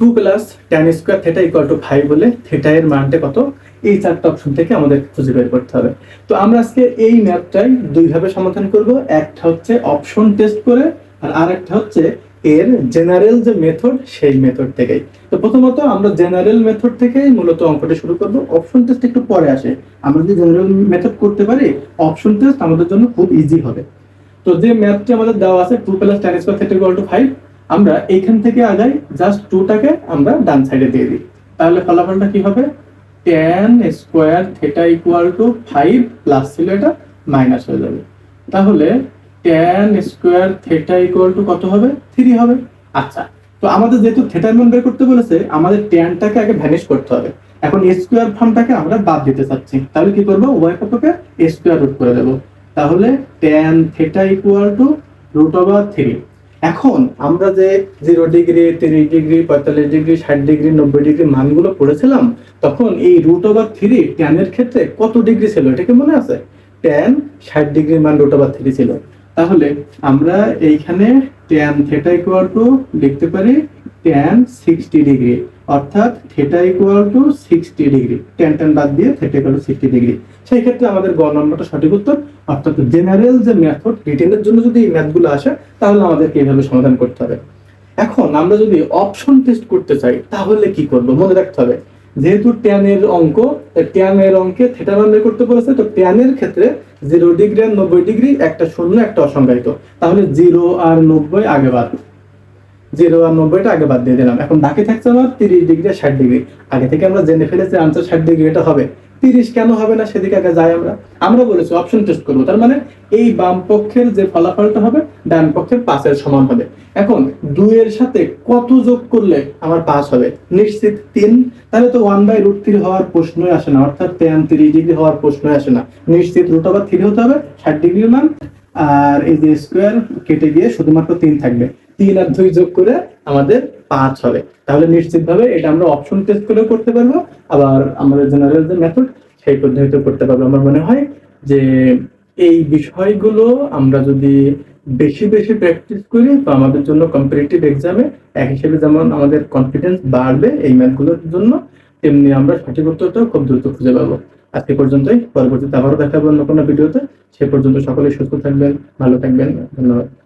Two plus ten square theta equal to five বলে theta মানটা কত? এই চারটা অপশন থেকে আমাদের খুঁজে বের করতে হবে। তো আমরা আজকে এই ম্যাথটাই দুইভাবে সমাধান করব। একটা হচ্ছে অপশন টেস্ট করে আর আরেকটা হচ্ছে এর জেনারেল যে মেথড সেই মেথড থেকেই। তো প্রথমত আমরা জেনারেল মেথড থেকেই মূলত অঙ্কটা শুরু করব। অপশন টেস্ট একটু পরে আসে। আমরা যদি জেনারেল মেথড করতে পারি অপশন টেস্ট আমাদের জন্য খুব ইজি হবে। তো যে ম্যাথটি আমাদের দেওয়া আছে two plus ten square theta two five আমরা এইখান থেকে আগাই জাস্ট টুটাকে আমরা ডান সাইডে দিয়ে দিই। তাহলে ফলাফলটা কি হবে? Ten square theta equal to five plus ছিল এটা মাইনাস হয়ে যাবে। তাহলে ten square theta equal to কত হবে? থ্রি হবে। আচ্ছা তো আমাদের যেহেতু থেটার মান বের করতে বলেছে, আমাদের টেনটাকে আগে ভ্যানিশ করতে হবে। এখন স্কোয়ার ফর্মটাকে আমরা বাদ দিতে চাচ্ছি। তাহলে কি করব? উভয় পক্ষকে স্কোয়ার রুট করে দেবো। তাহলে ten theta equal to root over three এখন আমরা যে জিরো ডিগ্রি তিরিশ ডিগ্রি পঁয়তাল্লিশ ডিগ্রি ষাট ডিগ্রি নব্বই ডিগ্রি মানগুলো পড়েছিলাম, তখন এই রুট ওভার থ্রি টেনের ক্ষেত্রে কত ডিগ্রি ছিল? এটা কি মনে আছে? টেন ষাট ডিগ্রি মান রুট ওভার থ্রি ছিল। তাহলে আমরা এইখানে টেন থেটা ইকুয়াল টু লিখতে পারি টেন সিক্সটি ডিগ্রি অর্থাৎ theta equal to sixty degree ten tan বাদ দিয়ে theta equal to sixty degree সেই ক্ষেত্রে আমাদের গ নম্বরটা সঠিক উত্তর অর্থাৎ জেনারেল যে মেথড রিটেনের জন্য যদি এই ম্যাথগুলো আসে, তাহলে আমাদেরকে এইভাবে সমাধান করতে হবে। এখন আমরা যদি অপশন টেস্ট করতে চাই, তাহলে কি করব? মনে রাখতে হবে, যেহেতু ট্যানের অঙ্ক ট্যানের অঙ্কে থেটা মান করতে বলেছে, তো ট্যানের ক্ষেত্রে জিরো ডিগ্রি আর নব্বই ডিগ্রি একটা শূন্য, একটা অসংজ্ঞায়িত। তাহলে জিরো আর নব্বই আগে বাদ। জিরো আর নব্বইটা আগে বাদ দিয়ে দিলাম। এখন বাকি থাকছে আমার তিরিশ ডিগ্রি আর ষাট ডিগ্রি আগে থেকে আমরা জেনে ফেলেছি আনসার ষাট ডিগ্রি এটা হবে। তিরিশ কেন হবে না সেদিকে আগে যাই আমরা। আমরা বলেছি অপশন টেস্ট করব। তার মানে এই বাম পক্ষের যে ফলাফলটা হবে, ডান পক্ষের পাঁচের সমান হবে। এখন দুইয়ের সাথে কত যোগ করলে আমার পাস হবে? নিশ্চিত তিন। তাহলে তো ওয়ান বাই রুট থ্রি হওয়ার প্রশ্নই আসে না, অর্থাৎ টেন তিরিশ ডিগ্রি হওয়ার প্রশ্নই আসে না। নিশ্চিত রুট আবার থ্রি হতে হবে, ষাট ডিগ্রির মান, আর এই যে স্কোয়ার কেটে গিয়ে শুধুমাত্র তিন থাকবে। তিন আর দুই যোগ করে আমাদের পাঁচ হবে। তাহলে নিশ্চিতভাবে এটা আমরা অপশন টেস্ট করে করতে পারব। আবার আমাদের জেনারেল যে মেথড সেই পদ্ধতিতে করতে পারব। আমার মনে হয় যে এই বিষয়গুলো আমরা যদি বেশি বেশি প্র্যাকটিস করি, তো আমাদের জন্য কম্পিটিটিভ এক্সামে এক হিসেবে যেমন আমাদের কনফিডেন্স বাড়বে এই ম্যাথগুলোর জন্য, তেমনি আমরা সঠিক উত্তরটাও খুব দ্রুত খুঁজে পাবো। আজকে পর্যন্তই। পরবর্তীতে আবারও দেখাবো অন্য কোনো ভিডিওতে। সে পর্যন্ত সকলে সুস্থ থাকবেন, ভালো থাকবেন। ধন্যবাদ।